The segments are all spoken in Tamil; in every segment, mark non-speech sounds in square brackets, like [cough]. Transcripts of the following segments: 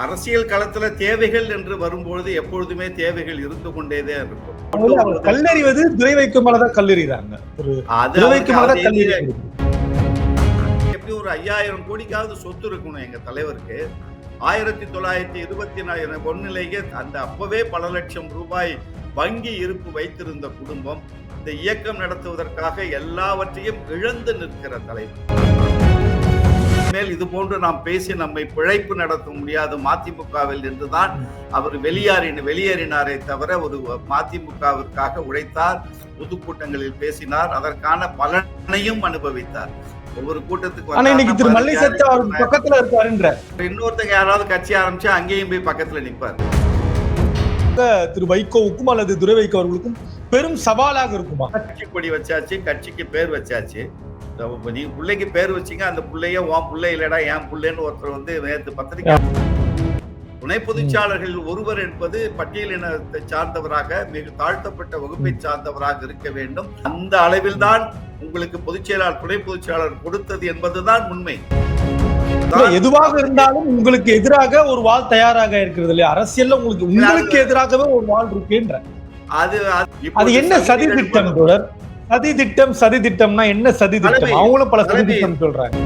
அரசியல் களத்துல தேவைகள் என்று வரும்பொழுது எப்பொழுதுமே தேவைகள் இருந்து கொண்டேதான் இருக்கும். கல்லறிவது துரை வைக்கும் மேலதான் எப்படி ஒரு ஐயாயிரம் கோடிக்காவது சொத்து இருக்கணும் எங்க தலைவருக்கு? ஆயிரத்தி தொள்ளாயிரத்தி இருபத்தி நாலு பொன்னிலேயே அந்த அப்பவே பல லட்சம் ரூபாய் வங்கி இருப்பு வைத்திருந்த குடும்பம் இந்த இயக்கம் நடத்துவதற்காக எல்லாவற்றையும் இழந்து நிற்கிற தலைவர். மேல் இது போன்று நாம் பேசி நம்மை பிழைப்பு நடத்த முடியாது. மதிமுகவில் என்றுதான் அவர் வெளியேறின வெளியேறினாரே தவிர ஒரு மதிமுகவிற்காக உழைத்தார். பொதுக்கூட்டங்களில் பேசினார். அதற்கான பலனையும் அனுபவித்தார். ஒவ்வொரு கூட்டத்துக்கு பக்கத்துல இருக்காருன்ற இன்னொருத்தங்க யாராவது கட்சி ஆரம்பிச்சா அங்கேயும் போய் பக்கத்துல நிப்பார். திரு வைகோவுக்கும் அல்லது துரை வைகோ அவர்களுக்கும் பெரும் சவாலாக இருக்குமா? கட்சி கொடி வச்சாச்சு கட்சிக்கு பேர் வச்சாச்சு. பிள்ளைக்கு பேர் வச்சீங்க அந்த பிள்ளைய உன் பிள்ளை இல்லடா என் பிள்ளைன்னு ஒருத்தர் வந்து நேற்று பத்திரிகை துணை பொதுச்சாளர்கள் ஒருவர் என்பது பட்டியலினத்தை சார்ந்தவராக மிக தாழ்த்தப்பட்ட வகுப்பை சார்ந்தவராக இருக்க வேண்டும். அந்த அளவில் தான் உங்களுக்கு பொதுச் செயலாளர் துணை பொதுச்செயலாளர் கொடுத்தது என்பதுதான் உண்மை. எதுவாக இருந்தாலும் உங்களுக்கு எதிராக ஒரு வாள் தயாராக இருக்கிறது இல்லையா? அரசியல்ல உங்களுக்கு உங்களுக்கு எதிராகவே ஒரு வாள் இருக்குன்ற. அது அது என்ன சதி திட்டம் தொடர் சதி திட்டம் சதி திட்டம்னா என்ன சதி திட்டம் அவங்களும் பல சதி. திட்டம் சொல்றாங்க.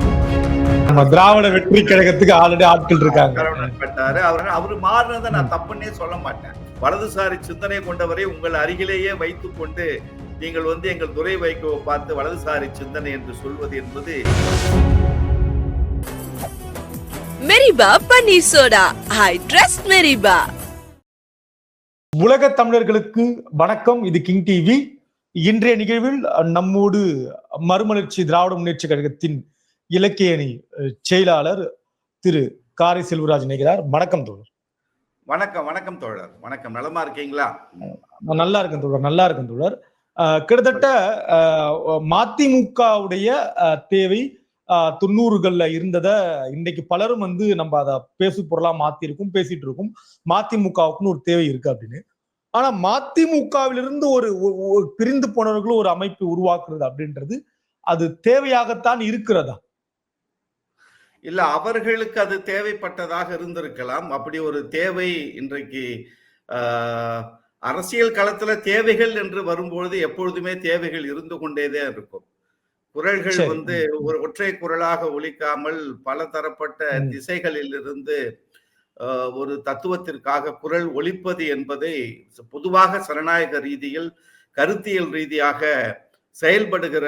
நம்ம திராவிட வெற்றி கழகத்துக்கு ஆல்ரெடி ஆட்கள் இருக்காங்க. பட்டாரு அவர் அவர் மாறினதை நான் தப்புன்னே சொல்ல மாட்டேன். வலதுசாரி சிந்தனை கொண்டவரை உங்கள் அருகிலேயே வைத்துக் கொண்டு நீங்கள் வந்து எங்கள் துறை வைகோவை பார்த்து வலதுசாரி சிந்தனை என்று சொல்வது என்பது மெரிபா பன்னீர் சோடா. I trust மெரிபா. உலக தமிழர்களுக்கு வணக்கம். இது கிங் டிவி. இன்றைய நிகழ்வில் நம்மோடு மறுமலர்ச்சி திராவிட முன்னேற்ற கழகத்தின் இலக்கிய அணி செயலாளர் திரு காரை செல்வராஜ் இணைகிறார். வணக்கம் தோழர். வணக்கம் வணக்கம் தோழர். வணக்கம். நலமா இருக்கீங்களா? நல்லா இருக்கேன் தோழர் நல்லா இருக்கேன் தோழர். கிட்டத்தட்ட மதிமுகவுடைய தேவை தொண்ணூறுகள்ல இருந்தத இன்னைக்கு பலரும் வந்து நம்ம அதை பேசு பொருளா மாத்தி இருக்கோம் பேசிட்டு இருக்கோம். மதிமுகவுக்குன்னு ஒரு தேவை இருக்கு அப்படின்னு. ஆனா மதிமுகவிலிருந்து ஒரு பிரிந்து போனவர்களும் ஒரு அமைப்பு உருவாக்குறது அப்படின்றது அது தேவையாகத்தான் இருக்கிறதா இல்ல அவர்களுக்கு அது தேவைப்பட்டதாக இருந்திருக்கலாம் அப்படி ஒரு தேவை இன்றைக்கு ஆஹ், அரசியல் களத்துல தேவைகள் என்று வரும்பொழுது எப்பொழுதுமே தேவைகள் இருந்து கொண்டேதான் இருக்கும் குரல்கள். வந்து ஒரு ஒற்றை குரலாக ஒலிக்காமல் பல தரப்பட்ட. திசைகளில் இருந்து ஒரு தத்துவத்திற்காக குரல் ஒலிப்பது என்பதை பொதுவாக சனநாயக ரீதியில் கருத்தியல் ரீதியாக செயல்படுகிற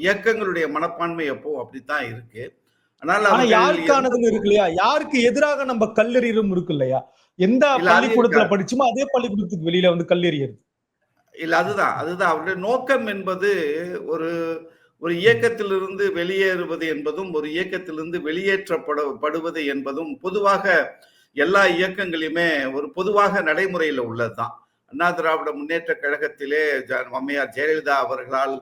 இயக்கங்களுடைய மனப்பான்மை எப்போ அப்படித்தான் இருக்கு. ஆனால் யாருக்கானதுன்னு இருக்கு இல்லையா யாருக்கு எதிராக நம்ம கல்லெறியும் இருக்கு இல்லையா எந்த பள்ளிக்கூடத்துல? படிச்சுமோ அதே பள்ளிக்கூடத்துக்கு வெளியில வந்து கல்லெறியது இல்ல அதுதான் அதுதான். அவருடைய நோக்கம் என்பது ஒரு ஒரு இயக்கத்திலிருந்து வெளியேறுவது என்பதும் ஒரு இயக்கத்திலிருந்து வெளியேற்றப்பட படுவது என்பதும் பொதுவாக எல்லா இயக்கங்களையுமே ஒரு பொதுவாக நடைமுறையில் உள்ளதுதான். அண்ணா திராவிட முன்னேற்ற கழகத்திலே ஜ- அம்மையார் ஜெயலலிதா அவர்களால்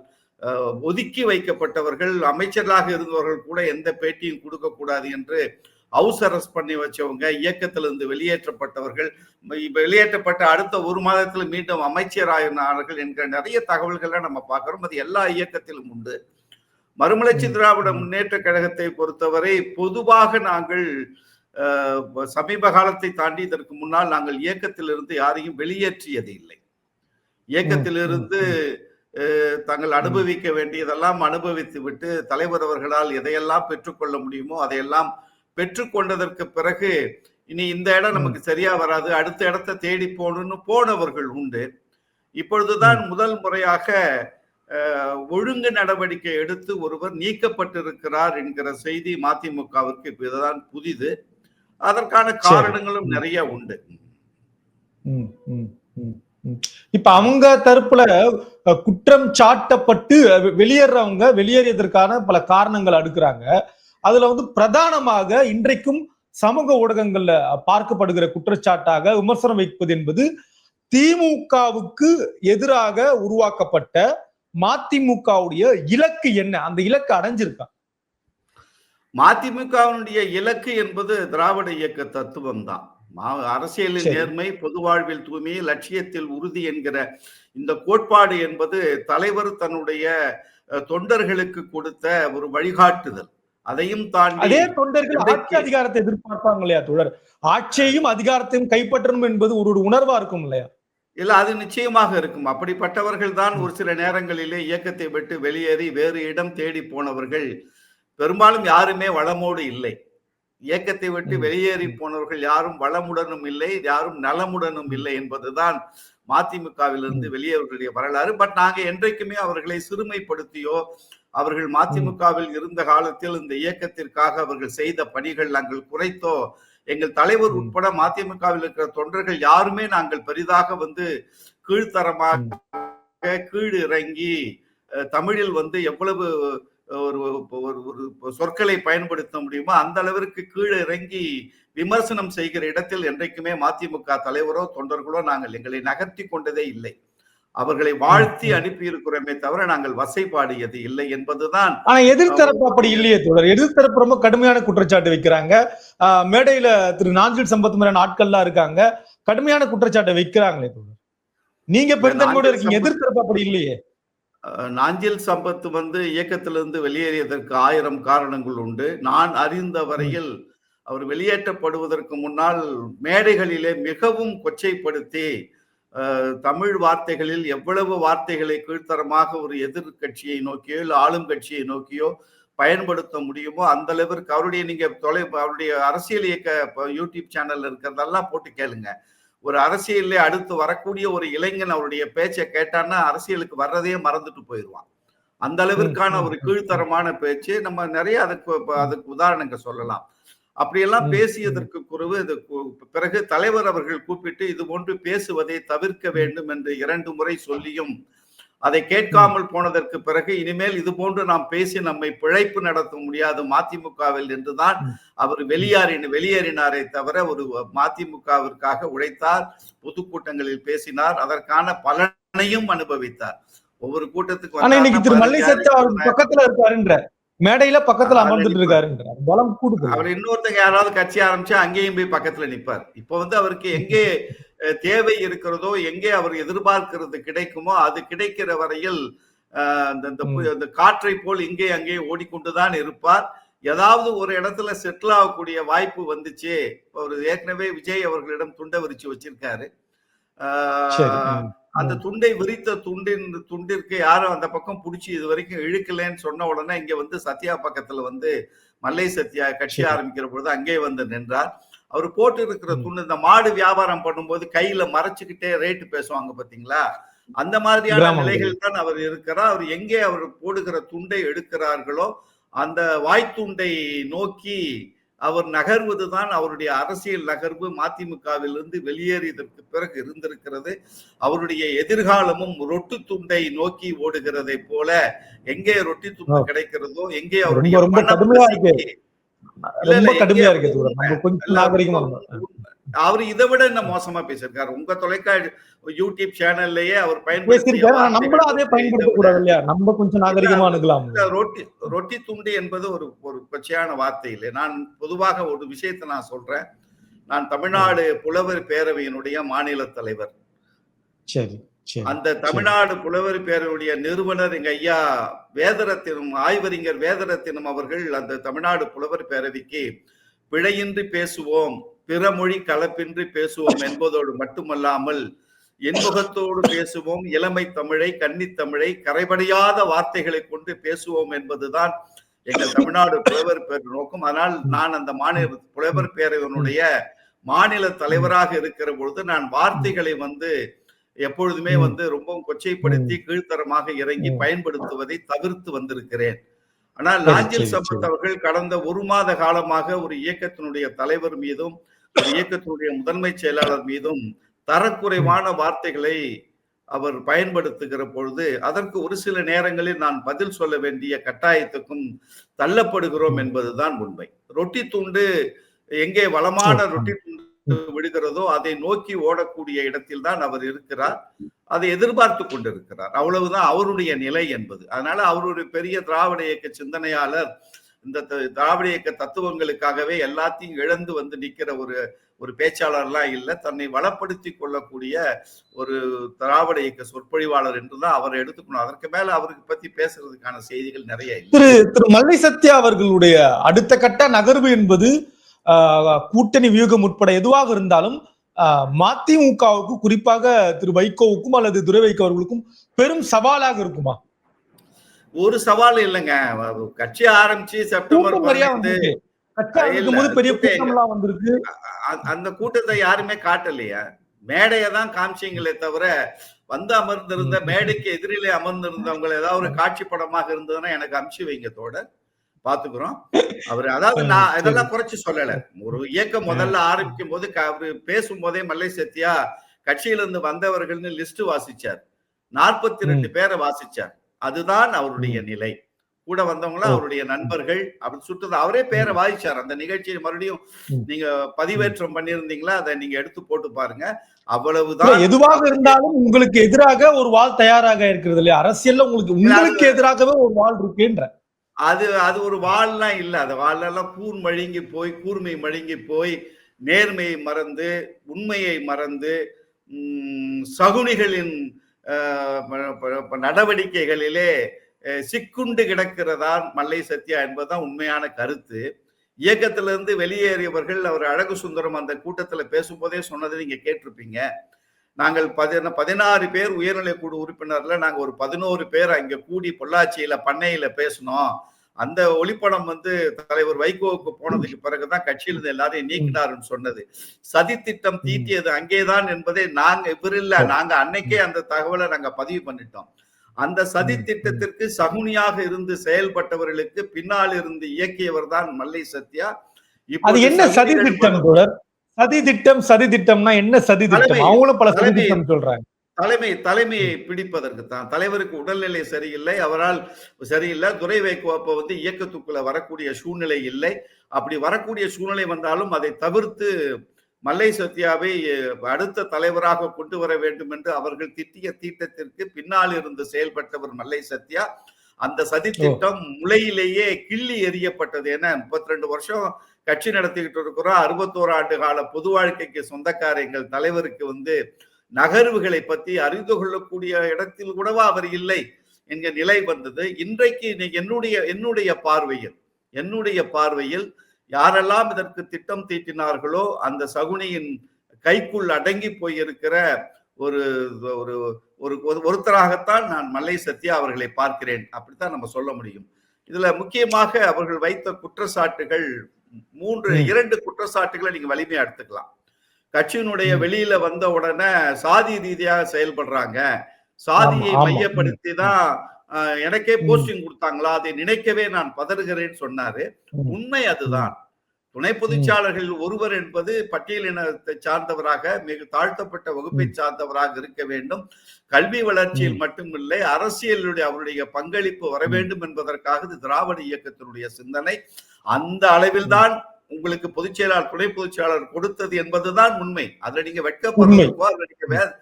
ஒதுக்கி வைக்கப்பட்டவர்கள் அமைச்சர்களாக இருந்தவர்கள் கூட எந்த பேட்டியும் கொடுக்கக்கூடாது என்று ஹவுஸ் அரெஸ்ட் பண்ணி வச்சவங்க இயக்கத்திலிருந்து வெளியேற்றப்பட்டவர்கள் வெளியேற்றப்பட்ட அடுத்த ஒரு மாதத்துல மீண்டும் அமைச்சராயினார்கள் என்கிற நிறைய தகவல்களை நம்ம பார்க்கிறோம். அது எல்லா இயக்கத்திலும் உண்டு. மறுமலர்ச்சி. திராவிட. முன்னேற்ற கழகத்தை பொறுத்தவரை பொதுவாக நாங்கள் சமீப காலத்தை தாண்டி இதற்கு முன்னால் நாங்கள் இயக்கத்திலிருந்து யாரையும் வெளியேற்றியது இல்லை. இயக்கத்திலிருந்து தாங்கள் அனுபவிக்க வேண்டியதெல்லாம் அனுபவித்து விட்டு தலைவர் அவர்களால் எதையெல்லாம் பெற்றுக்கொள்ள முடியுமோ அதையெல்லாம் பெற்றுக்கொண்டதற்கு பிறகு இனி இந்த இடம் நமக்கு சரியா வராது அடுத்த இடத்தை தேடி போகணும்னு போனவர்கள் உண்டு. இப்பொழுதுதான் முதல் முறையாக ஒழுங்கு நடவடிக்கை எடுத்து ஒருவர் நீக்கப்பட்டிருக்கிறார் என்கிற செய்தி மதிமுகவிற்கு இப்ப இதுதான் புதிது. அதற்கான காரணங்களும் நிறைய உண்டு. இப்ப அவங்க தரப்புல குற்றம் சாட்டப்பட்டு வெளியேறவங்க வெளியேறியதற்கான பல காரணங்கள் அடுக்குறாங்க. அதுல வந்து பிரதானமாக இன்றைக்கும் சமூக ஊடகங்கள்ல பார்க்கப்படுகிற குற்றச்சாட்டாக விமர்சனம் வைப்பது என்பது திமுகவுக்கு எதிராக உருவாக்கப்பட்ட மதிமுகவுடைய இலக்கு என்ன? அந்த இலக்கு அடைஞ்சிருக்கா? மதிமுகவினுடைய இலக்கு என்பது திராவிட இயக்க தத்துவம் தான். அரசியலில். நேர்மை பொது வாழ்வில் தூய்மை லட்சியத்தில் உறுதி என்கிற இந்த கோட்பாடு என்பது தலைவர் தன்னுடைய தொண்டர்களுக்கு கொடுத்த ஒரு வழிகாட்டுதல். அதையும் தாண்டி அதே தொண்டர்கள் ஆட்சி அதிகாரத்தை எதிர்பார்ப்பாங்க இல்லையா தோழர்? ஆட்சியையும் அதிகாரத்தையும் கைப்பற்றணும் என்பது ஒரு உணர்வா இருக்கும் இல்லையா? இல்ல அது நிச்சயமாக இருக்கும். அப்படிப்பட்டவர்கள் தான் ஒரு சில நேரங்களிலே இயக்கத்தை விட்டு வெளியேறி வேறு இடம் தேடி போனவர்கள். பெரும்பாலும் யாருமே வளமோடு இல்லை. இயக்கத்தை விட்டு. வெளியேறி போனவர்கள் யாரும் வளமுடனும் இல்லை யாரும் நலமுடனும் இல்லை என்பதுதான் மதிமுகவிலிருந்து வெளியேறவர்களுடைய வரலாறு. பட் நாங்க என்றைக்குமே அவர்களை சிறுமைப்படுத்தியோ அவர்கள் மதிமுகவில் இருந்த காலத்தில் இந்த இயக்கத்திற்காக அவர்கள் செய்த பணிகள் நாங்கள் குறைத்தோ எங்கள் தலைவர். உட்பட மதிமுகவில் இருக்கிற தொண்டர்கள் யாருமே நாங்கள் பெரிதாக வந்து கீழ்த்தரமாக கீழ் இறங்கி தமிழில் வந்து எவ்வளவு ஒரு ஒரு ஒரு சொற்களை பயன்படுத்த முடியுமோ அந்த அளவிற்கு கீழே இறங்கி விமர்சனம் செய்கிற இடத்தில் என்றைக்குமே மதிமுக தலைவரோ தொண்டர்களோ நாங்கள் எங்களை நகர்த்தி கொண்டதே இல்லை அவர்களை வாழ்த்தி. அனுப்பி இருக்கிறோமே தவிர நாங்கள் வசைபாடியது இல்லை என்பதுதான். ஆனா எதிர்த்தரப்பு அப்படி இல்லையே தோழர். எதிர்த்தரப்பு ரொம்ப கடுமையான குற்றச்சாட்டு வைக்கிறாங்க. மேடையில திரு நாஞ்சில் சம்பத் மாதிரியான ஆட்கள்லாம் இருக்காங்க. கடுமையான குற்றச்சாட்டை வைக்கிறாங்களே தோழர். நீங்க பெருந்தன்மையோட இருக்கீங்க. எதிர்த்தரப்பு அப்படி இல்லையே. நாஞ்சில் சம்பத் வந்து இயக்கத்திலிருந்து வெளியேறியதற்கு ஆயிரம் காரணங்கள் உண்டு. நான் அறிந்த வரையில் அவர் வெளியேற்றப்படுவதற்கு முன்னால் மேடைகளிலே மிகவும் கொச்சைப்படுத்தி தமிழ் வார்த்தைகளில் எவ்வளவு வார்த்தைகளை கீழ்த்தரமாக ஒரு எதிர்க்கட்சியை நோக்கியோ இல்லை ஆளும் கட்சியை நோக்கியோ பயன்படுத்த முடியுமோ அந்த அளவிற்கு அவருடைய நீங்க தொலை அவருடைய அரசியல் இயக்க யூடியூப் சேனல்ல இருக்கிறதெல்லாம் போட்டு கேளுங்க. ஒரு அரசியல்ல அடுத்து வரக்கூடிய ஒரு இளைஞன் அவருடைய பேச்சை கேட்டான்னா அரசியலுக்கு வர்றதே மறந்துட்டு போயிடுவான் அந்த அளவிற்கான ஒரு கீழ்த்தரமான பேச்சு நம்ம நிறைய அதுக்கு அதுக்கு உதாரணங்க சொல்லலாம். அப்படியெல்லாம் பேசியதற்கு குறைவு இது பிறகு தலைவர் அவர்கள் கூப்பிட்டு இது போன்று பேசுவதை தவிர்க்க வேண்டும் என்று இரண்டு முறை சொல்லியும் அதை கேட்காமல் போனதற்கு பிறகு இனிமேல் இது போன்று நாம் பேசி நம்மை பிழைப்பு நடத்த முடியாது மதிமுகவில் என்றுதான். அவர் வெளியேறின வெளியேறினாரே தவிர ஒரு மதிமுகவிற்காக உழைத்தார் பொதுக்கூட்டங்களில் பேசினார் அதற்கான பலனையும் அனுபவித்தார். ஒவ்வொரு கூட்டத்துக்கு இன்னைக்கு திரு மல்லை சத்து அவர் பக்கத்துல இருக்காருன்ற. மேடையில பக்கத்துல அமர்ந்துட்டு இருக்காருன்ற பலம் கூடுது அவர் இன்னொருத்தங்க யாராவது கட்சி ஆரம்பிச்சா அங்கேயும் போய் பக்கத்துல நிப்பார். இப்போ வந்து அவருக்கு எங்கே [laughs] தேவை இருக்கிறதோ எங்கே அவர் எதிர்பார்க்கிறது கிடைக்குமோ அது கிடைக்கிற வரையில் அந்த காற்றை போல் இங்கே அங்கே ஓடிக்கொண்டுதான் இருப்பார். ஏதாவது ஒரு இடத்துல செட்டில் ஆகக்கூடிய வாய்ப்பு வந்துச்சு. அவர் ஏற்கனவே விஜய் அவர்களிடம் துண்டை விரிச்சு வச்சிருக்காரு. ம், அந்த துண்டை விரித்த துண்டின் துண்டிற்கு யாரும் அந்த பக்கம் புடிச்சு இது வரைக்கும் இழுக்கலன்னு சொன்ன உடனே இங்க வந்து சத்யா பக்கத்துல வந்து மல்லை சத்யா கட்சி. ஆரம்பிக்கிற பொழுது அங்கே வந்து நின்றார் அவர் போட்டு இருக்கிற. துண்டு இந்த மாடு வியாபாரம் பண்ணும்போது கையில மறைச்சுக்கிட்டே ரேட்டு பேசுவாங்க பாத்தீங்களா அந்த மாதிரியான. நிலைகள் தான் அவர் இருக்கிறார் அவர் எங்கே அவர் போடுகிற துண்டை எடுக்கிறார்களோ அந்த வாய்த்துண்டை நோக்கி அவர் நகர்வதுதான் அவருடைய அரசியல் நகர்வு. மதிமுகவிலிருந்து வெளியேறியதற்கு பிறகு இருந்திருக்கிறது. அவருடைய எதிர்காலமும் ரொட்டு துண்டை நோக்கி ஓடுகிறதை போல எங்கே ரொட்டி துண்டு. கிடைக்கிறதோ எங்கே அவருடைய அவர் இதை விட என்ன மோசமா பேசியிருக்காரு. உங்க தொலைக்காட்சி யூடியூப் சேனல்லையே அவர் பயன்படுத்த ரொட்டி ரொட்டி துண்டு என்பது ஒரு ஒரு கொச்சையான வார்த்தை இல்லை. நான் பொதுவாக ஒரு விஷயத்தை நான் சொல்றேன். நான் தமிழ்நாடு புலவர் பேரவையினுடைய மாநில தலைவர். சரி அந்த தமிழ்நாடு புலவர் பேரவையுடைய நிறுவனர் எங்க ஐயா வேதரத்தினம் ஆய்வறிஞர் வேதரத்தினம் அவர்கள் அந்த தமிழ்நாடு புலவர் பேரவைக்கு பிழையின்றி பேசுவோம். பிற மொழி கலப்பின்றி பேசுவோம் என்பதோடு மட்டுமல்லாமல் எண்முகத்தோடு பேசுவோம் இளமை தமிழை கன்னித் தமிழை கரைபடியாத வார்த்தைகளை கொண்டு பேசுவோம் என்பதுதான் எங்கள் தமிழ்நாடு புலவர் பேர் நோக்கம் அதனால் நான் அந்த மாநில புலவர் பேரவையினுடைய மாநில தலைவராக இருக்கிற பொழுது நான் வார்த்தைகளை வந்து எப்பொழுதுமே. வந்து ரொம்பவும் கொச்சைப்படுத்தி கீழ்த்தரமாக இறங்கி. பயன்படுத்துவதை தவிர்த்து வந்திருக்கிறேன் ஆனால் சரி, சம்பத். அவர்கள் கடந்த ஒரு மாத காலமாக ஒரு இயக்கத்தினுடைய தலைவர் மீதும் இயக்கத்தினுடைய முதன்மை செயலாளர் மீதும் தரக்குறைவான வார்த்தைகளை அவர் பயன்படுத்துகிற பொழுது அதற்கு ஒரு சில நேரங்களில் நான் பதில் சொல்ல வேண்டிய கட்டாயத்துக்கும் தள்ளப்படுகிறோம் என்பதுதான் உண்மை. ரொட்டி துண்டு எங்கே வளமான. ரொட்டி துண்டு விடுகிறதோ அதை நோக்கி ஓடக்கூடிய இடத்தில் தான் அவர் இருக்கிறார். அதை எதிர்பார்த்து கொண்டிருக்கிறார். அவ்வளவுதான் அவருடைய நிலை என்பது. அதனால அவர் ஒரு பெரிய திராவிட இயக்க சிந்தனையாளர் இந்த த- திராவிட இயக்க தத்துவங்களுக்காகவே எல்லாத்தையும் இழந்து வந்து நிக்கிற ஒரு ஒரு பேச்சாளர்லாம் இல்லை. தன்னை வளப்படுத்தி கொள்ளக்கூடிய ஒரு திராவிட இயக்க சொற்பொழிவாளர் என்றுதான் அவரை எடுத்துக்கணும். அதற்கு மேல அவருக்கு பத்தி பேசுறதுக்கான செய்திகள் நிறைய திரு திரு மல்லை சத்யா அவர்களுடைய அடுத்த கட்ட நகர்வு என்பது ஆஹ், கூட்டணி வியூகம் உட்பட எதுவாக இருந்தாலும் ஆஹ், மதிமுகவுக்கு குறிப்பாக திரு வைகோவுக்கும் அல்லது துரை வைகோ அவர்களுக்கும் பெரும் சவாலாக இருக்குமா? ஒரு சவால் இல்லைங்க. கட்சி ஆரம்பிச்சு செப்டம்பர் அந்த கூட்டத்தை யாருமே காட்டலையா. மேடையை தான் காமிச்சீங்களே தவிர வந்து அமர்ந்திருந்த மேடைக்கு எதிரிலே அமர்ந்திருந்தவங்க ஏதாவது ஒரு காட்சி படமாக இருந்ததுன்னா எனக்கு அனுப்பிச்சு வைங்க தோட பாத்துக்கிறோம். அவர் அதாவது நான் இதெல்லாம் குறைச்சு சொல்லல. ஒரு இயக்கம் முதல்ல ஆரம்பிக்கும் போது அவரு பேசும் போதே மல்லை சத்யா கட்சியில இருந்து வந்தவர்கள்னு லிஸ்ட் வாசிச்சார். நாற்பத்தி ரெண்டு பேரை வாசிச்சார். அதுதான் அவருடைய நிலை. கூட வந்தவங்களும். அவருடைய நண்பர்கள் அப்படி சுட்டது அவரே பேரை வாசிச்சார் அந்த நிகழ்ச்சியை மறுபடியும். நீங்க பதிவேற்றம் பண்ணியிருந்தீங்களா? அதை நீங்க எடுத்து போட்டு பாருங்க. அவ்வளவுதான் எதுவாக இருந்தாலும் உங்களுக்கு எதிராக ஒரு வாள் தயாராக இருக்கிறது இல்லையா? அரசியல்ல உங்களுக்கு உங்களுக்கு எதிராகவே ஒரு வாள் இருக்குன்ற. அது அது ஒரு வாள்லாம் இல்ல. அந்த வாழெல்லாம் கூர் மழுங்கி போய் கூர்மை மழுங்கி போய் நேர்மையை மறந்து உண்மையை மறந்து உம், சகுனிகளின் நடவடிக்கைகளிலே சிக்குண்டு கிடக்கிறதான் மல்லை சத்யா என்பதுதான் உண்மையான கருத்து. இயக்கத்திலிருந்து வெளியேறியவர்கள் அவர் அழகு சுந்தரம் அந்த கூட்டத்தில் பேசும்போதே சொன்னதை நீங்க கேட்டிருப்பீங்க. நாங்கள் பதின பதினாறு பேர் உயர்நிலை குழு உறுப்பினர்ல நாங்கள் ஒரு பதினோரு பேர் அங்கே கூடி பொள்ளாச்சியில பண்ணையில பேசினோம். அந்த ஒளிப்படம் வந்து தலைவர் வைகோவுக்கு போனதுக்கு பிறகுதான் கட்சியிலிருந்து எல்லாரையும் நீக்கினாருன்னு சொன்னது. சதி திட்டம் தீட்டியது அங்கேதான் என்பதை நாங்க இவர் இல்ல நாங்க அன்னைக்கே அந்த தகவலை நாங்க பதிவு பண்ணிட்டோம். அந்த சதி. திட்டத்திற்கு சகுனியாக இருந்து செயல்பட்டவர்களுக்கு பின்னால் இருந்து இயக்கியவர் தான் மல்லை சத்யா. அது என்ன சதி திட்டம் சதி திட்டம் சதி திட்டம்னா என்ன சதி திட்டம்? அவங்களும் பல சதி. திட்டம் சொல்றாங்க. தலைமை தலைமையை பிடிப்பதற்கு தான். தலைவருக்கு உடல்நிலை சரியில்லை அவரால் சரியில்லை துரை வைகோ அப்ப வந்து இயக்கத்துக்குள்ள வரக்கூடிய சூழ்நிலை இல்லை. அப்படி வரக்கூடிய சூழ்நிலை வந்தாலும் அதை தவிர்த்து மல்லை சத்யாவை அடுத்த தலைவராக கொண்டு வர வேண்டும் என்று அவர்கள் திட்டிய தீட்டத்திற்கு பின்னால் இருந்து செயல்பட்டவர் மல்லை சத்யா. அந்த சதி திட்டம் முளையிலேயே கிள்ளி எறியப்பட்டது. ஏன்னா முப்பத்தி ரெண்டு வருஷம் கட்சி நடத்திக்கிட்டு இருக்கிறோம். அறுபத்தோரு ஆண்டு கால பொது வாழ்க்கைக்கு சொந்தக்கார எங்கள் தலைவருக்கு வந்து நகர்வுகளை பற்றி அறிந்து கொள்ளக்கூடிய இடத்தில் கூடவா அவர் இல்லை என்கிற நிலை வந்தது. இன்றைக்கு என்னுடைய என்னுடைய பார்வையில் என்னுடைய பார்வையில் யாரெல்லாம் இதற்கு திட்டம் தீட்டினார்களோ அந்த சகுனியின் கைக்குள் அடங்கி போயிருக்கிற ஒரு ஒரு ஒரு ஒரு- ஒருத்தராகத்தான் நான் மல்லை சத்யா அவர்களை பார்க்கிறேன். அப்படித்தான் நம்ம சொல்ல முடியும். இதுல முக்கியமாக அவர்கள் வைத்த குற்றச்சாட்டுகள் மூன்று. இரண்டு குற்றச்சாட்டுகளை நீங்க வலிமையா எடுத்துக்கலாம். கட்சியினுடைய. வெளியில வந்த உடனே சாதி ரீதியாக செயல்படுறாங்க. சாதியை. மையப்படுத்தி தான் எனக்கே. போஸ்டிங் கொடுத்தாங்களா? அதை நினைக்கவே நான் பதறுகிறேன்னு சொன்னாரு. உண்மை அதுதான். துணை பொதுச்சாளர்கள் ஒருவர் என்பது பட்டியலினத்தை சார்ந்தவராக மிக தாழ்த்தப்பட்ட வகுப்பை சார்ந்தவராக இருக்க வேண்டும். கல்வி வளர்ச்சியில். மட்டுமில்லை அரசியலுடைய அவருடைய பங்களிப்பு வர வேண்டும் என்பதற்காக திராவிட இயக்கத்தினுடைய சிந்தனை. அந்த அளவில் தான் உங்களுக்கு பொதுச் செயலாளர் துணை பொதுச் செயலாளர் கொடுத்தது என்பதுதான் உண்மை. அதுல நீங்க வெட்கப்படுறதுக்கோ அதுல நீங்க வே-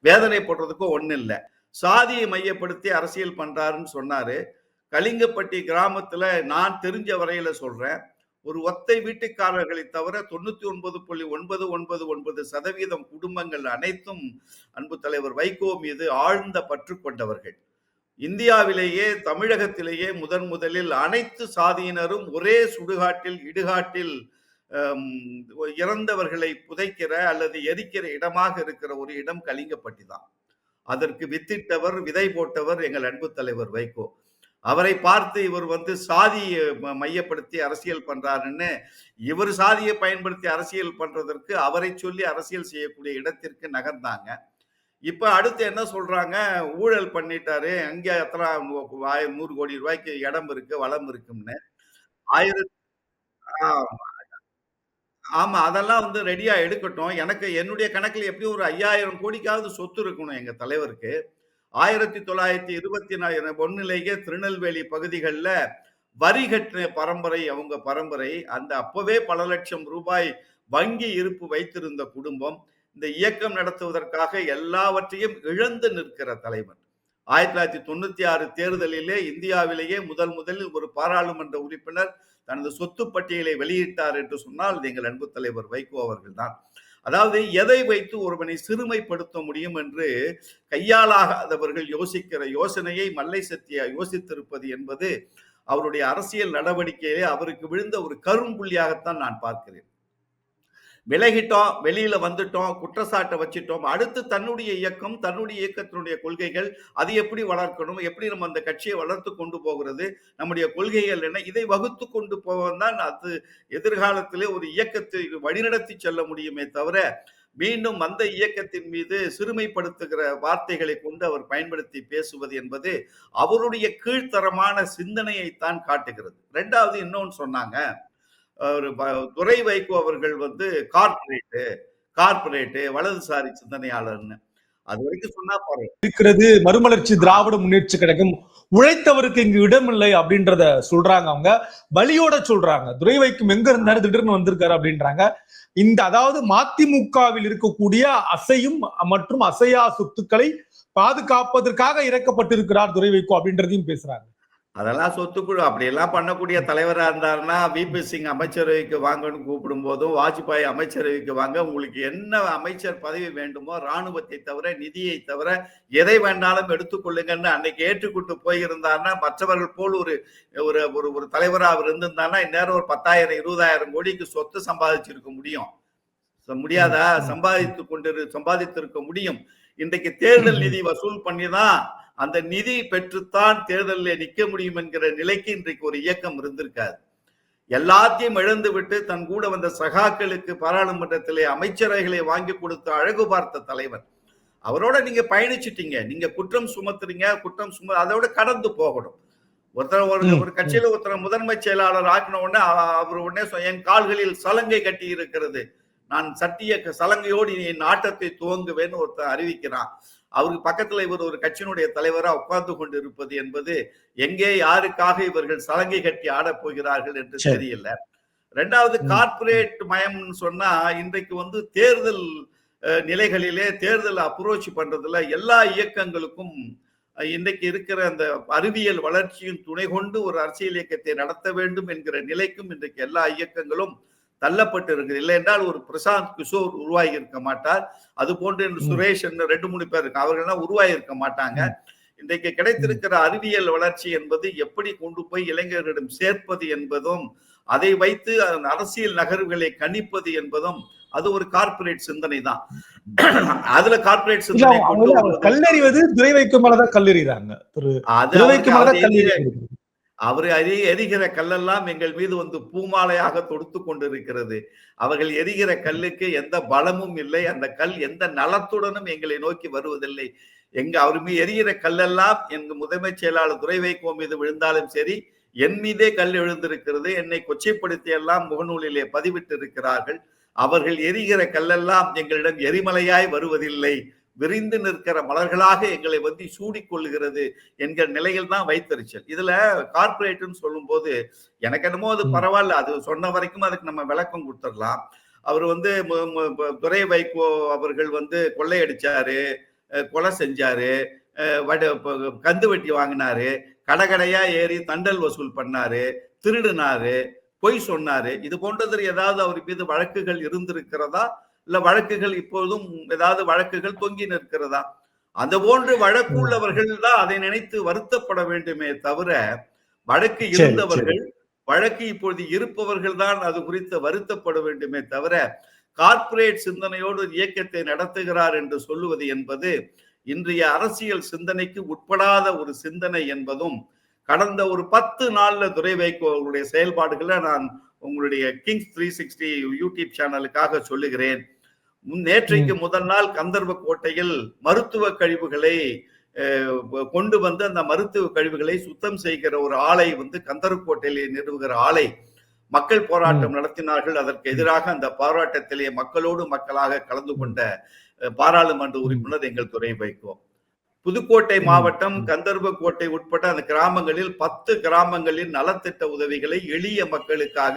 வேதனை போடுறதுக்கோ ஒண்ணு இல்ல. சாதியை மையப்படுத்தி அரசியல் பண்றாருன்னு சொன்னாரு. கலிங்கப்பட்டி கிராமத்துல நான் தெரிஞ்ச வரையில சொல்றேன். ஒரு ஒத்தை வீட்டுக்காரர்களை தவிர தொண்ணூத்தி ஒன்பது புள்ளி ஒன்பது ஒன்பது ஒன்பது சதவீதம் குடும்பங்கள் அனைத்தும் அன்பு தலைவர் வைகோ மீது ஆழ்ந்த பற்று கொண்டவர்கள். இந்தியாவிலேயே தமிழகத்திலேயே முதன் முதலில் அனைத்து சாதியினரும் ஒரே சுடுகாட்டில் இடுகாட்டில் இறந்தவர்களை புதைக்கிற அல்லது எரிக்கிற இடமாக இருக்கிற ஒரு இடம் கலிங்கப்பட்டி தான் அதற்கு வித்திட்டவர் விதை போட்டவர் எங்கள் அன்பு தலைவர் வைகோ. அவரை பார்த்து இவர் வந்து சாதியை ம- மையப்படுத்தி அரசியல் பண்றாருன்னு இவர் சாதியை பயன்படுத்தி அரசியல் பண்றதற்கு அவரை சொல்லி அரசியல் செய்யக்கூடிய இடத்திற்கு நகர்ந்தாங்க. இப்ப அடுத்து என்ன சொல்றாங்க? ஊழல் பண்ணிட்டாரு. அங்கே எத்தனை நூறு கோடி ரூபாய்க்கு இடம் இருக்கு வளம் இருக்கும்னு. ஆயிரத்தி ஆமா. அதெல்லாம் வந்து ரெடியா எடுக்கட்டும். எனக்கு என்னுடைய கணக்குல எப்படியும் ஒரு ஐயாயிரம் கோடிக்காவது சொத்து இருக்கணும் எங்க தலைவருக்கு? ஆயிரத்தி தொள்ளாயிரத்தி இருபத்தி ஒன்னுலேயே திருநெல்வேலி பகுதிகளில் வரி கட்டின பரம்பரை அவங்க பரம்பரை. அந்த அப்பவே பல லட்சம் ரூபாய் வங்கி இருப்பு வைத்திருந்த குடும்பம். இந்த இயக்கம் நடத்துவதற்காக எல்லாவற்றையும் இழந்து நிற்கிற தலைவர் ஆயிரத்தி தொள்ளாயிரத்தி தொண்ணூத்தி ஆறு தேர்தலிலே இந்தியாவிலேயே முதல் முதலில் ஒரு பாராளுமன்ற உறுப்பினர் தனது சொத்து பட்டியலை வெளியிட்டார் என்று சொன்னால் அது எங்கள் அன்பு தலைவர் வைகோ அவர்கள்தான். அதாவது எதை வைத்து ஒருவனை சிறுமைப்படுத்த முடியும் என்று கையாளாகாதவர்கள் யோசிக்கிற யோசனையை மல்லை சத்தியா யோசித்திருப்பது என்பது அவருடைய அரசியல் நடவடிக்கையிலே அவருக்கு விழுந்த ஒரு கரும்புள்ளியாகத்தான் நான் பார்க்கிறேன். விலகிட்டோம் வெளியில வந்துட்டோம் குற்றச்சாட்டை வச்சிட்டோம். அடுத்து தன்னுடைய இயக்கம் தன்னுடைய இயக்கத்தினுடைய கொள்கைகள் அது எப்படி வளர்க்கணும் எப்படி நம்ம அந்த கட்சியை வளர்த்து கொண்டு போகிறது நம்முடைய கொள்கைகள் என்ன இதை வகுத்து கொண்டு போவதுதான் அது எதிர்காலத்திலே ஒரு இயக்கத்தை வழிநடத்தி செல்ல முடியுமே தவிர மீண்டும் அந்த இயக்கத்தின் மீது சிறுமைப்படுத்துகிற வார்த்தைகளை கொண்டு அவர் பயன்படுத்தி பேசுவது என்பது அவருடைய கீழ்த்தரமான சிந்தனையைத்தான் காட்டுகிறது. ரெண்டாவது இன்னொன்று சொன்னாங்க ஒரு வைகோ அவர்கள் வந்து கார்ப்பரேட்டு கார்ப்பரேட்டு வலதுசாரி சிந்தனையாளர்னு. அது வரைக்கும் சொன்னா பாரு. இருக்கிறது மறுமலர்ச்சி திராவிட முன்னேற்ற கழகம். உழைத்தவருக்கு இங்கு இடமில்லை அப்படின்றத சொல்றாங்க அவங்க. வலியோட சொல்றாங்க. துறை வைக்கும் எங்க இருந்தாரு திடீர்னு வந்திருக்காரு அப்படின்றாங்க. இந்த அதாவது மதிமுகவில் இருக்கக்கூடிய அசையும் மற்றும் அசையா சொத்துக்களை பாதுகாப்பதற்காக இறக்கப்பட்டிருக்கிறார் துறை வைகோ அப்படின்றதையும் பேசுறாங்க. அதெல்லாம் சொத்துக்குழு. அப்படியெல்லாம் பண்ணக்கூடிய தலைவரா இருந்தாருன்னா விபி சிங் அமைச்சரவைக்கு வாங்கன்னு கூப்பிடும் போதும் வாஜ்பாய் அமைச்சரவைக்கு வாங்க உங்களுக்கு என்ன அமைச்சர் பதவி வேண்டுமோ ராணுவத்தை தவிர நிதியை தவிர எதை வேண்டாலும் எடுத்துக்கொள்ளுங்கன்னு அன்னைக்கு ஏற்றுக்கொண்டு போயிருந்தாருன்னா மற்றவர்கள் போல் ஒரு ஒரு ஒரு ஒரு தலைவரா அவர் இருந்திருந்தாருன்னா இந்நேரம் ஒரு பத்தாயிரம் இருபதாயிரம் கோடிக்கு சொத்து சம்பாதிச்சிருக்க முடியும். முடியாதா? சம்பாதித்து கொண்டு சம்பாதித்திருக்க முடியும். இன்றைக்கு தேர்தல் நிதி வசூல் பண்ணி தான் அந்த நிதி பெற்றுத்தான் தேர்தலில் நிற்க முடியும் என்கிற நிலைக்கு இன்றைக்கு ஒரு இயக்கம் இருந்திருக்காது. எல்லாத்தையும் இழந்து விட்டு தன் கூட வந்த சகாக்களுக்கு பாராளுமன்றத்திலே அமைச்சரவைகளை வாங்கி கொடுத்து அழகு பார்த்த தலைவர். அவரோட நீங்க பயணிச்சிட்டீங்க. நீங்க குற்றம் சுமத்துறீங்க குற்றம் சும அதோட கடந்து போகணும். ஒருத்தர் ஒரு ஒரு கட்சியில ஒருத்தர் முதன்மை செயலாளர் ஆக்கின உடனே அவ- அவர் உடனே என் கால்களில் சலங்கை கட்டி இருக்கிறது. நான் சட்டிய சலங்கையோடு என் ஆட்டத்தை துவங்குவேன்னு ஒருத்தர் அறிவிக்கிறான். அவருக்கு பக்கத்துல இவர் ஒரு கட்சியினுடைய தலைவரா உட்கார்ந்து கொண்டு இருப்பது என்பது எங்கே யாருக்காக இவர்கள் சலங்கை கட்டி ஆடப் போகிறார்கள் என்று. தெரியல ரெண்டாவது ம். கார்ப்பரேட் மயம்னு சொன்னா இன்றைக்கு வந்து தேர்தல் நிலைகளிலே தேர்தல் அப்ரோச் பண்றதுல எல்லா இயக்கங்களுக்கும் இன்றைக்கு இருக்கிற அந்த அறிவியல் வளர்ச்சியின் துணை கொண்டு ஒரு அரசியல் இயக்கத்தை நடத்த வேண்டும் என்கிற நிலைக்கும் இன்றைக்கு எல்லா இயக்கங்களும் தள்ளப்பட்டு இருக்குது. இல்லை என்றால் ஒரு பிரசாந்த் கிஷோர் உருவாகி இருக்க மாட்டார். அது போன்று. சுரேஷ் என்று ரெண்டு மூணு பேர் இருக்கு அவர்கள்லாம் உருவாகி இருக்க மாட்டாங்க. இன்றைக்கு கிடைத்திருக்கிற அறிவியல் வளர்ச்சி என்பது எப்படி கொண்டு போய் இளைஞர்களிடம் சேர்ப்பது என்பதும் அதை வைத்து அதன் அரசியல் நகர்வுகளை கணிப்பது என்பதும் அது ஒரு கார்ப்பரேட் சிந்தனை தான். அதுல கார்ப்பரேட் இல்ல சிந்தனை கல்லறிவது துரை வைக்கும் மேலதான் கல்லெறிறாங்க அவர் அறி எரிகிற- கல்லெல்லாம் எங்கள் மீது வந்து பூமாலையாக தொடுத்து கொண்டிருக்கிறது. அவர்கள் எரிகிற கல்லுக்கு எந்த பலமும் இல்லை. அந்த கல் எந்த நலத்துடனும் எங்களை நோக்கி வருவதில்லை. எங்க அவர் மீது எரிகிற கல்லெல்லாம் எங்க முதன்மைச் செயலாளர் துறை வைகோ மீது விழுந்தாலும் சரி என் மீதே கல் எழுந்திருக்கிறது. என்னை கொச்சைப்படுத்தி எல்லாம் முகநூலிலே பதிவிட்டு இருக்கிறார்கள் அவர்கள் எரிகிற கல்லெல்லாம் எங்களிடம் எரிமலையாய் வருவதில்லை. விரிந்து நிற்கிற மலர்களாக எங்களை வந்து சூடிக்கொள்ளுகிறது என்கிற நிலையில் தான் வைத்தறிச்சல். இதுல கார்ப்பரேட்னு சொல்லும்போது எனக்கு என்னமோ அது. பரவாயில்ல. அது சொன்ன வரைக்கும் அதுக்கு நம்ம விளக்கம் கொடுத்துடலாம். அவர் வந்து துரை வைகோ அவர்கள் வந்து கொள்ளையடிச்சாரு கொலை செஞ்சாரு வட- கந்து வெட்டி வாங்கினாரு கடைக்கடையா ஏறி தண்டல் வசூல் பண்ணாரு திருடினாரு பொய் சொன்னாரு. இது போன்றது ஏதாவது அவர் மீது வழக்குகள் இருந்திருக்கிறதா? இல்ல வழக்குகள் இப்போதும் ஏதாவது வழக்குகள் தொங்கி நிற்கிறதா? அந்த போன்று வழக்கு உள்ளவர்கள் தான் அதை நினைத்து வருத்தப்பட வேண்டுமே தவிர வழக்கு இருந்தவர்கள் வழக்கு இப்பொழுது இருப்பவர்கள் தான் அது குறித்து வருத்தப்பட வேண்டுமே தவிர கார்ப்பரேட் சிந்தனையோடு இயக்கத்தை நடத்துகிறார் என்று சொல்லுவது என்பது இன்றைய அரசியல் சிந்தனைக்கு உட்படாத ஒரு சிந்தனை என்பதும் கடந்த ஒரு பத்து நாள்ல துரை வைகோ அவருடைய செயல்பாடுகளை நான் உங்களுடைய கிங்ஸ் த்ரீ சிக்ஸ்டி யூடியூப் சேனலுக்காக சொல்லுகிறேன். நேற்றைக்கு முதல் நாள் கந்தர்வ கோட்டையில் மருத்துவ கழிவுகளை கொண்டு வந்து அந்த மருத்துவ கழிவுகளை சுத்தம் செய்கிற ஒரு ஆலை வந்து கந்தர்வக்கோட்டையிலே நிறுவுகிற ஆலை மக்கள் போராட்டம் நடத்தினார்கள். அதற்கு எதிராக அந்த போராட்டத்திலே மக்களோடு மக்களாக கலந்து கொண்ட பாராளுமன்ற உறுப்பினர் எங்கள் துறை வைக்கோம் புதுக்கோட்டை. மாவட்டம் கந்தர்வக்கோட்டை உட்பட்ட அந்த கிராமங்களில் பத்து கிராமங்களில் நலத்திட்ட உதவிகளை எளிய மக்களுக்காக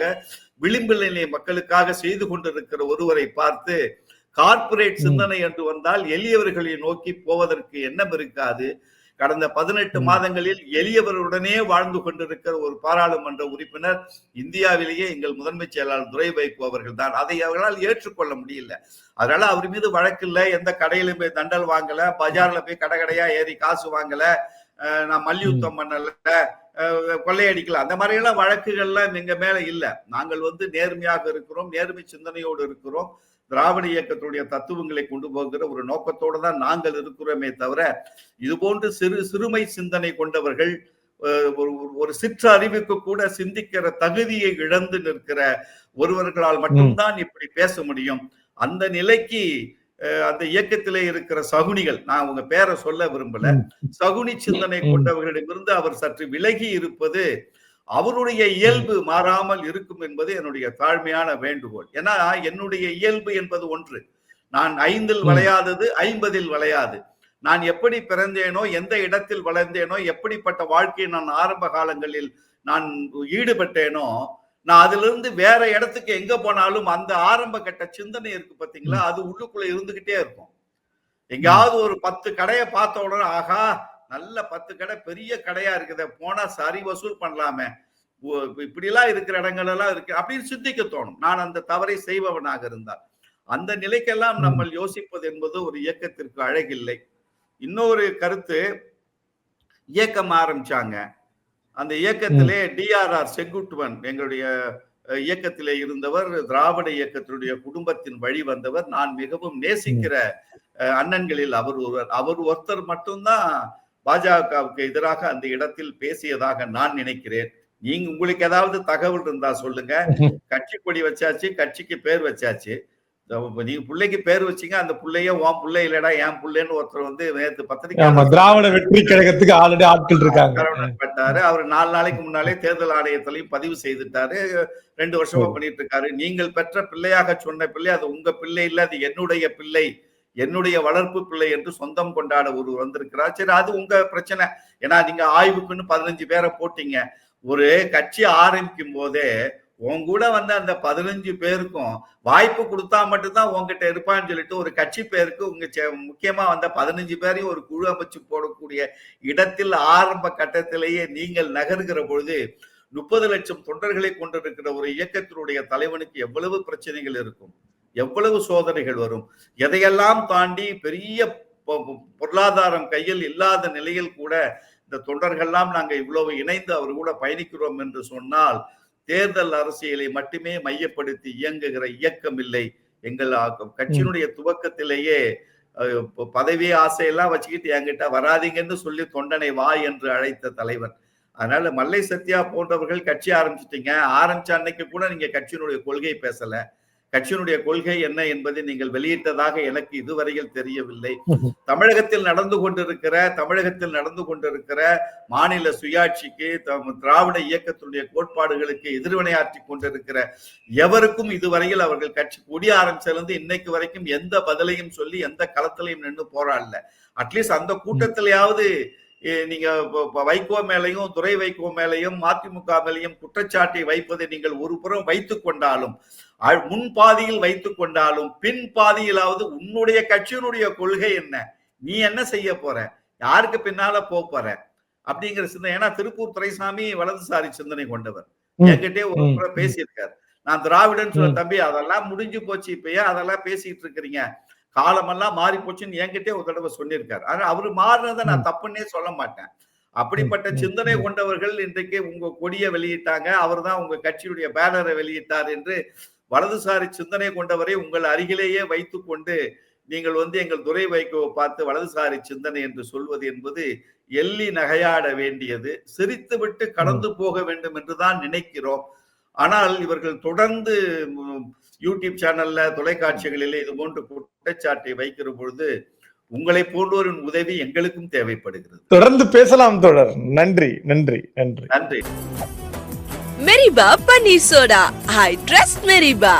விளிம்பு நிலை மக்களுக்காக செய்து கொண்டிருக்கிற ஒருவரை பார்த்து கார்ப்பரேட். சிந்தனை என்று வந்தால் எளியவர்களை நோக்கி போவதற்கு எண்ணம் இருக்காது. கடந்த பதினெட்டு. மாதங்களில் எளியவருடனே வாழ்ந்து கொண்டிருக்கிற ஒரு பாராளுமன்ற உறுப்பினர் இந்தியாவிலேயே எங்கள் முதன்மை செயலாளர் துரை வைகோ அவர்கள் தான் அதை அவர்களால் ஏற்றுக்கொள்ள முடியல. அதனால அவர் மீது வழக்கு இல்ல. எந்த கடையிலும் போய் தண்டல் வாங்கல. பஜார்ல போய் கடை கடையா ஏறி காசு வாங்கல. நான் மல்யுத்தம் பண்ணல. கொள்ளையடிக்கல. அந்த மாதிரி எல்லாம் வழக்குகள்லாம் எங்க மேல இல்ல. நாங்கள் வந்து நேர்மையாக இருக்கிறோம். நேர்மை சிந்தனையோடு இருக்கிறோம். திராவிட இயக்கத்துடைய தத்துவங்களை கொண்டு போகிற ஒரு நோக்கத்தோடு தான் நாங்கள் இருக்கிறோமே தவிர இது போன்று சிறு சிறுமை சிந்தனை கொண்டவர்கள் ஒரு சிற்று அறிவுக்கு கூட சிந்திக்கிற தகுதியை இழந்து நிற்கிற ஒருவர்களால் மட்டும்தான் இப்படி பேச முடியும் அந்த நிலைக்கு அந்த இயக்கத்திலே இருக்கிற சகுனிகள் நான் உங்க பேரை சொல்ல விரும்பல. சகுனி சிந்தனை. கொண்டவர்களிடமிருந்து அவர் சற்று விலகி இருப்பது அவருடைய இயல்பு மாறாமல் இருக்கும் என்பது என்னுடைய தாழ்மையான வேண்டுகோள். ஏன்னா என்னுடைய இயல்பு என்பது ஒன்று. நான் ஐந்தில். வளையாதது ஐம்பதில் வளையாது. நான் எப்படி பிறந்தேனோ எந்த இடத்தில் வளர்ந்தேனோ எப்படிப்பட்ட வாழ்க்கையை நான் ஆரம்ப காலங்களில் நான் ஈடுபட்டேனோ நான் அதிலிருந்து வேற இடத்துக்கு எங்க போனாலும் அந்த ஆரம்ப கட்ட சிந்தனை இருக்கு பாத்தீங்களா? அது உள்ளுக்குள்ள இருந்துகிட்டே இருக்கும். எங்கேயாவது ஒரு பத்து கடையை பார்த்த உடனே ஆகா நல்ல பத்து கடை பெரிய கடையா இருக்குதே. போனா சரி வசூல் பண்ணலாமே. ஓ, இப்படி எல்லாம் இருக்கிற இடங்கள் எல்லாம் இருக்கு. அப்படின்னு சிந்திக்க தோணும். நான் அந்த தவறை செய்பவனாக இருந்தால். அந்த நிலைக்கெல்லாம். நம்ம யோசிப்பது என்பது ஒரு இயக்கத்திற்கு அழகில்லை. இன்னொரு கருத்து இயக்கம் ஆரம்பிச்சாங்க. அந்த இயக்கத்திலே டிஆர்ஆர் செங்குட்டுவன் எங்களுடைய இயக்கத்திலே இருந்தவர் திராவிட இயக்கத்தினுடைய குடும்பத்தின் வழி வந்தவர். நான் மிகவும் நேசிக்கிற அண்ணன்களில் அவர் ஒருவர். அவர் ஒருத்தர் மட்டும்தான் பாஜகவுக்கு எதிராக அந்த இடத்தில் பேசியதாக நான் நினைக்கிறேன். நீங்க உங்களுக்கு ஏதாவது தகவல் இருந்தா சொல்லுங்க. [laughs] கட்சி கொடி வச்சாச்சு கட்சிக்கு பேர் வச்சாச்சு. நீங்க பிள்ளைக்கு பேர் வச்சீங்க அந்த பிள்ளைய உன் பிள்ளை இல்லடா என் பிள்ளைன்னு ஒருத்தர் வந்து ஆமா பத்திரிகை திராவிட வெற்றி கழகத்துக்கு ஆல்ரெடி ஆட்கள் இருக்காங்க. பட்டாரு அவர் நாலு நாளைக்கு முன்னாலே தேர்தல் ஆணையத்திலையும் பதிவு செய்துட்டாரு. ரெண்டு வருஷமா பண்ணிட்டு இருக்காரு. நீங்கள் பெற்ற பிள்ளையாக சொன்ன பிள்ளை அது உங்க பிள்ளை இல்ல அது என்னுடைய பிள்ளை. என்னுடைய வளர்ப்பு பிள்ளை என்று சொந்தம் கொண்டாட ஒரு வந்திருக்கிறார். சரி அது உங்க பிரச்சனை. ஏன்னா நீங்க ஆய்வுக்குன்னு பதினஞ்சு பேரை போட்டீங்க. ஒரு கட்சி ஆரம்பிக்கும் போதே உன் கூட அந்த பதினஞ்சு பேருக்கும் வாய்ப்பு கொடுத்தா மட்டும்தான் உங்ககிட்ட இருப்பான்னு சொல்லிட்டு ஒரு கட்சி பேருக்கு உங்க முக்கியமா வந்த பதினஞ்சு பேரையும் ஒரு குழு அமைச்சு போடக்கூடிய இடத்தில் ஆரம்ப கட்டத்திலேயே நீங்கள் நகர்கிற பொழுது முப்பது லட்சம் தொண்டர்களை கொண்டிருக்கிற ஒரு இயக்கத்தினுடைய தலைவனுக்கு எவ்வளவு பிரச்சனைகள் இருக்கும்? எவ்வளவு சோதனைகள் வரும்? எதையெல்லாம் தாண்டி பெரிய பொருளாதாரம் கையில் இல்லாத நிலையில் கூட இந்த தொண்டர்கள்லாம் நாங்க இவ்வளவு இணைந்து அவர் கூட பயணிக்கிறோம் என்று சொன்னால் தேர்தல் அரசியலை மட்டுமே மையப்படுத்தி இயங்குகிற இயக்கம் இல்லை. எங்கள் கட்சியினுடைய துவக்கத்திலேயே பதவி ஆசையெல்லாம் வச்சுக்கிட்டு என்கிட்ட வராதீங்கன்னு சொல்லி தொண்டனை வா என்று அழைத்த தலைவர். அதனால மல்லை சத்யா போன்றவர்கள் கட்சி ஆரம்பிச்சிட்டீங்க. ஆரம்பிச்ச அன்னைக்கு கூட நீங்க கட்சியினுடைய கொள்கை பேசல. கட்சியினுடைய கொள்கை என்ன என்பதை நீங்கள் வெளியிட்டதாக எனக்கு இதுவரையில் தெரியவில்லை. தமிழகத்தில் நடந்து கொண்டிருக்கிற தமிழகத்தில் நடந்து கொண்டிருக்கிற மாநில சுயாட்சிக்கு திராவிட இயக்கத்தினுடைய கோட்பாடுகளுக்கு எதிர்வினையாற்றி கொண்டிருக்கிற எவருக்கும் இதுவரையில் அவர்கள் கட்சி கொடி ஆரம்பிச்சிலிருந்து இன்னைக்கு வரைக்கும் எந்த பதிலையும் சொல்லி எந்த களத்திலையும் நின்று போராடல. அட்லீஸ்ட் அந்த கூட்டத்திலேயாவது நீங்க வைகோ மேலையும் துரை வைகோ மேலையும் மதிமுக மேலையும் குற்றச்சாட்டை வைப்பதை நீங்கள் ஒரு புறம் வைத்துக் கொண்டாலும் அ- முன் பாதியில் வைத்துக் கொண்டாலும் பின் பாதியிலாவது உன்னுடைய கட்சியினுடைய கொள்கை என்ன? நீ என்ன செய்ய போற? யாருக்கு பின்னால போப் போற? அப்படிங்கிற சிந்தனை. ஏன்னா திருப்பூர் துரைசாமி வலதுசாரி சிந்தனை கொண்டவர். ம். என்கிட்டயே ஒரு. முறை பேசியிருக்காரு. நான் திராவிடன் சொல்ல. தம்பி அதெல்லாம் முடிஞ்சு போச்சு. இப்பயே அதெல்லாம் பேசிட்டு இருக்கிறீங்க. காலமெல்லாம் மாறி போச்சுன்னு என்கிட்டயே ஒரு தடவை சொல்லியிருக்காரு. ஆனா அவரு மாறினதை நான் தப்புன்னே சொல்ல மாட்டேன். அப்படிப்பட்ட. சிந்தனை. கொண்டவர்கள் இன்றைக்கு உங்க கொடியை வெளியிட்டாங்க. அவர்தான் உங்க கட்சியுடைய பேனரை வெளியிட்டார் என்று வலதுசாரி சிந்தனை கொண்டவரை உங்கள் அருகிலேயே வைத்துக் கொண்டு நீங்கள் வந்து எங்கள் துரை வைகோவை பார்த்து வலதுசாரி சிந்தனை என்று சொல்வது என்பது எள்ளி நகையாட வேண்டியது. சிரித்துவிட்டு கடந்து போக வேண்டும் என்றுதான் நினைக்கிறோம். ஆனால் இவர்கள் தொடர்ந்து யூடியூப் சேனல்ல தொலைக்காட்சிகளிலே இது போன்று குற்றச்சாட்டை வைக்கிற பொழுது உங்களை போன்றோரின் உதவி எங்களுக்கும் தேவைப்படுகிறது தொடர்ந்து பேசலாம் தொடர் நன்றி நன்றி நன்றி Meriba Paneer Soda. I trust Meriba.